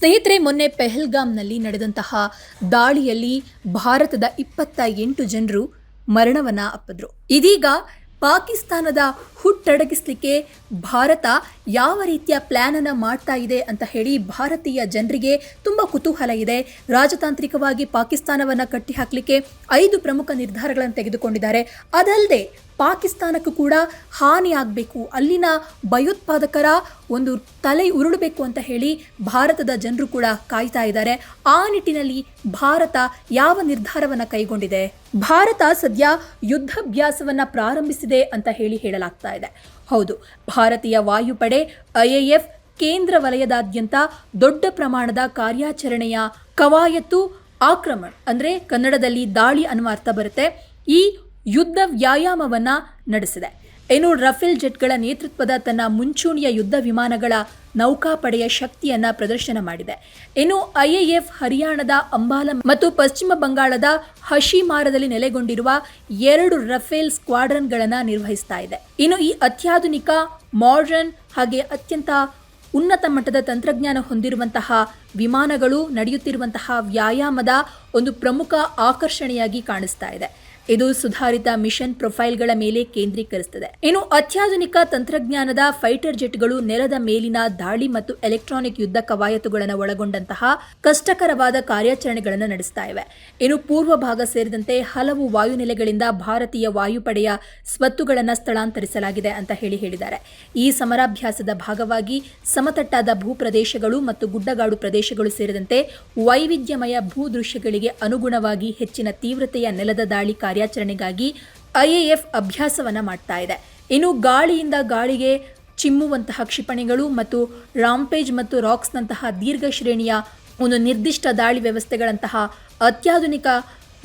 ಸ್ನೇಹಿತರೆ, ಮೊನ್ನೆ ಪೆಹಲ್ಗಾಮ್ನಲ್ಲಿ ನಡೆದಂತಹ ದಾಳಿಯಲ್ಲಿ ಭಾರತದ ಇಪ್ಪತ್ತ ಎಂಟು ಜನರು ಮರಣವನ್ನ ಅಪ್ಪಿದ್ರು. ಇದೀಗ ಪಾಕಿಸ್ತಾನದ ಹುಟ್ಟಡಗಿಸ್ಲಿಕ್ಕೆ ಭಾರತ ಯಾವ ರೀತಿಯ ಪ್ಲಾನ್ ಅನ್ನ ಮಾಡ್ತಾ ಇದೆ ಅಂತ ಹೇಳಿ ಭಾರತೀಯ ಜನರಿಗೆ ತುಂಬಾ ಕುತೂಹಲ ಇದೆ. ರಾಜತಾಂತ್ರಿಕವಾಗಿ ಪಾಕಿಸ್ತಾನವನ್ನ ಕಟ್ಟಿ ಹಾಕಲಿಕ್ಕೆ ಐದು ಪ್ರಮುಖ ನಿರ್ಧಾರಗಳನ್ನು ತೆಗೆದುಕೊಂಡಿದ್ದಾರೆ. ಅದಲ್ಲದೆ ಪಾಕಿಸ್ತಾನಕ್ಕೂ ಕೂಡ ಹಾನಿ ಆಗಬೇಕು ಅಲ್ಲಿನ ಭಯೋತ್ಪಾದಕರ ಒಂದು ತಲೆ ಉರುಳಬೇಕು ಅಂತ ಹೇಳಿ ಭಾರತದ ಜನರು ಕೂಡ ಕಾಯ್ತಾ ಇದ್ದಾರೆ. ಆ ನಿಟ್ಟಿನಲ್ಲಿ ಭಾರತ ಯಾವ ನಿರ್ಧಾರವನ್ನು ಕೈಗೊಂಡಿದೆ? ಭಾರತ ಸದ್ಯ ಯುದ್ಧಾಭ್ಯಾಸವನ್ನು ಪ್ರಾರಂಭಿಸಿದೆ ಅಂತ ಹೇಳಿ ಹೇಳಲಾಗ್ತಾ ಇದೆ. ಹೌದು, ಭಾರತೀಯ ವಾಯುಪಡೆ ಐಎಎಫ್ ಕೇಂದ್ರ ವಲಯದಾದ್ಯಂತ ದೊಡ್ಡ ಪ್ರಮಾಣದ ಕಾರ್ಯಾಚರಣೆಯ ಕವಾಯತ್ತು, ಆಕ್ರಮಣ, ಅಂದರೆ ಕನ್ನಡದಲ್ಲಿ ದಾಳಿ ಅನ್ನುವ ಅರ್ಥ ಬರುತ್ತೆ. ಈ ಯುದ್ಧ ವ್ಯಾಯಾಮವನ್ನ ನಡೆಸಿದೆ. ಇನ್ನು ರಫೇಲ್ ಜೆಟ್ಗಳ ನೇತೃತ್ವದ ತನ್ನ ಮುಂಚೂಣಿಯ ಯುದ್ಧ ವಿಮಾನಗಳ ನೌಕಾಪಡೆಯ ಶಕ್ತಿಯನ್ನ ಪ್ರದರ್ಶನ ಮಾಡಿದೆ. ಇನ್ನು ಐಎಎಫ್ ಹರಿಯಾಣದ ಅಂಬಾಲ ಮತ್ತು ಪಶ್ಚಿಮ ಬಂಗಾಳದ ಹಶಿಮಾರದಲ್ಲಿ ನೆಲೆಗೊಂಡಿರುವ ಎರಡು ರಫೇಲ್ ಸ್ಕ್ವಾಡ್ರನ್ಗಳನ್ನು ನಿರ್ವಹಿಸ್ತಾ ಇದೆ. ಇನ್ನು ಈ ಅತ್ಯಾಧುನಿಕ ಮಾಡರ್ನ್ ಹಾಗೆ ಅತ್ಯಂತ ಉನ್ನತ ಮಟ್ಟದ ತಂತ್ರಜ್ಞಾನ ಹೊಂದಿರುವಂತಹ ವಿಮಾನಗಳು ನಡೆಯುತ್ತಿರುವಂತಹ ವ್ಯಾಯಾಮದ ಒಂದು ಪ್ರಮುಖ ಆಕರ್ಷಣೆಯಾಗಿ ಕಾಣಿಸ್ತಾ ಇದೆ. ಇದು ಸುಧಾರಿತ ಮಿಷನ್ ಪ್ರೊಫೈಲ್ಗಳ ಮೇಲೆ ಕೇಂದ್ರೀಕರಿಸುತ್ತದೆ. ಇನ್ನು ಅತ್ಯಾಧುನಿಕ ತಂತ್ರಜ್ಞಾನದ ಫೈಟರ್ ಜೆಟ್ಗಳು ನೆಲದ ಮೇಲಿನ ದಾಳಿ ಮತ್ತು ಎಲೆಕ್ಟ್ರಾನಿಕ್ ಯುದ್ಧ ಕವಾಯತುಗಳನ್ನು ಒಳಗೊಂಡಂತಹ ಕಷ್ಟಕರವಾದ ಕಾರ್ಯಾಚರಣೆಗಳನ್ನು ನಡೆಸ್ತಾ ಇವೆ. ಇನ್ನು ಪೂರ್ವ ಭಾಗ ಸೇರಿದಂತೆ ಹಲವು ವಾಯುನೆಲೆಗಳಿಂದ ಭಾರತೀಯ ವಾಯುಪಡೆಯ ಸ್ವತ್ತುಗಳನ್ನು ಸ್ಥಳಾಂತರಿಸಲಾಗಿದೆ ಅಂತ ಹೇಳಿ ಹೇಳಿದ್ದಾರೆ. ಈ ಸಮರಾಭ್ಯಾಸದ ಭಾಗವಾಗಿ ಸಮತಟ್ಟಾದ ಭೂಪ್ರದೇಶಗಳು ಮತ್ತು ಗುಡ್ಡಗಾಡು ಪ್ರದೇಶಗಳು ಸೇರಿದಂತೆ ವೈವಿಧ್ಯಮಯ ಭೂದೃಶ್ಯಗಳಿಗೆ ಅನುಗುಣವಾಗಿ ಹೆಚ್ಚಿನ ತೀವ್ರತೆಯ ನೆಲದ ದಾಳಿ ಕಾರ್ಯಾಚರಣೆಗಾಗಿ ಐಎಎಫ್ ಅಭ್ಯಾಸವನ್ನ ಮಾಡ್ತಾ ಇದೆ. ಇನ್ನು ಗಾಳಿಯಿಂದ ಗಾಳಿಗೆ ಚಿಮ್ಮುವಂತಹ ಕ್ಷಿಪಣಿಗಳು ಮತ್ತು ರಾಂಪೇಜ್ ಮತ್ತು ರಾಕ್ಸ್ನಂತಹ ದೀರ್ಘ ಶ್ರೇಣಿಯ ಒಂದು ನಿರ್ದಿಷ್ಟ ದಾಳಿ ವ್ಯವಸ್ಥೆಗಳಂತಹ ಅತ್ಯಾಧುನಿಕ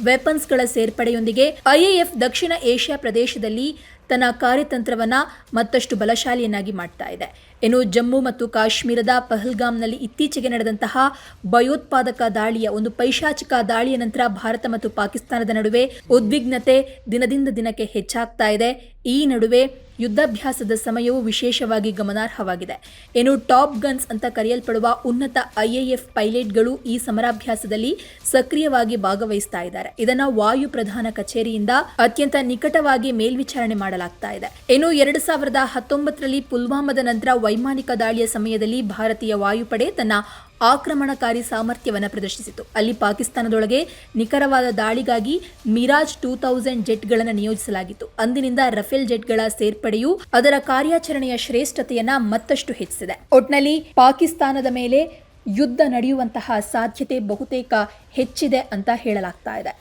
ವೆಪನ್ಸ್ಗಳ ಸೇರ್ಪಡೆಯೊಂದಿಗೆ ಐಎಎಫ್ ದಕ್ಷಿಣ ಏಷ್ಯಾ ಪ್ರದೇಶದಲ್ಲಿ ತನ್ನ ಕಾರ್ಯತಂತ್ರವನ್ನ ಮತ್ತಷ್ಟು ಬಲಶಾಲಿಯನ್ನಾಗಿ ಮಾಡ್ತಾ ಇದೆ. ಇನ್ನು ಜಮ್ಮು ಮತ್ತು ಕಾಶ್ಮೀರದ ಪಹಲ್ಗಾಮ್ನಲ್ಲಿ ಇತ್ತೀಚೆಗೆ ನಡೆದಂತಹ ಭಯೋತ್ಪಾದಕ ದಾಳಿಯ ಒಂದು ಪೈಶಾಚಿಕ ದಾಳಿಯ ನಂತರ ಭಾರತ ಮತ್ತು ಪಾಕಿಸ್ತಾನದ ನಡುವೆ ಉದ್ವಿಗ್ನತೆ ದಿನದಿಂದ ದಿನಕ್ಕೆ ಹೆಚ್ಚಾಗ್ತಾ ಇದೆ. ಈ ನಡುವೆ ಯುದ್ಧಾಭ್ಯಾಸದ ಸಮಯವು ವಿಶೇಷವಾಗಿ ಗಮನಾರ್ಹವಾಗಿದೆ. ಏನು ಟಾಪ್ ಗನ್ಸ್ ಅಂತ ಕರೆಯಲ್ಪಡುವ ಉನ್ನತ ಐಎಎಫ್ ಪೈಲಟ್ಗಳು ಈ ಸಮರಾಭ್ಯಾಸದಲ್ಲಿ ಸಕ್ರಿಯವಾಗಿ ಭಾಗವಹಿಸ್ತಾ ಇದ್ದಾರೆ. ಇದನ್ನ ವಾಯು ಪ್ರಧಾನ ಕಚೇರಿಯಿಂದ ಅತ್ಯಂತ ನಿಕಟವಾಗಿ ಮೇಲ್ವಿಚಾರಣೆ ಮಾಡಲಾಗ್ತಾ ಇದೆ. ಏನು ಎರಡು ಸಾವಿರದ ಹತ್ತೊಂಬತ್ತರಲ್ಲಿ ಪುಲ್ವಾಮಾದ ನಂತರ ವೈಮಾನಿಕ ದಾಳಿಯ ಸಮಯದಲ್ಲಿ ಭಾರತೀಯ ವಾಯುಪಡೆ ತನ್ನ ಆಕ್ರಮಣಕಾರಿ ಸಾಮರ್ಥ್ಯವನ್ನು ಪ್ರದರ್ಶಿಸಿತು. ಅಲ್ಲಿ ಪಾಕಿಸ್ತಾನದೊಳಗೆ ನಿಖರವಾದ ದಾಳಿಗಾಗಿ ಮಿರಾಜ್ ಟೂ ತೌಸಂಡ್ ಜೆಟ್ಗಳನ್ನು ನಿಯೋಜಿಸಲಾಗಿತ್ತು. ಅಂದಿನಿಂದ ರಫೇಲ್ ಜೆಟ್ಗಳ ಸೇರ್ಪಡೆಯು ಅದರ ಕಾರ್ಯಾಚರಣೆಯ ಶ್ರೇಷ್ಠತೆಯನ್ನ ಮತ್ತಷ್ಟು ಹೆಚ್ಚಿಸಿದೆ. ಒಟ್ನಲ್ಲಿ ಪಾಕಿಸ್ತಾನದ ಮೇಲೆ ಯುದ್ಧ ನಡೆಯುವಂತಹ ಸಾಧ್ಯತೆ ಬಹುತೇಕ ಹೆಚ್ಚಿದೆ ಅಂತ ಹೇಳಲಾಗ್ತಾ ಇದೆ.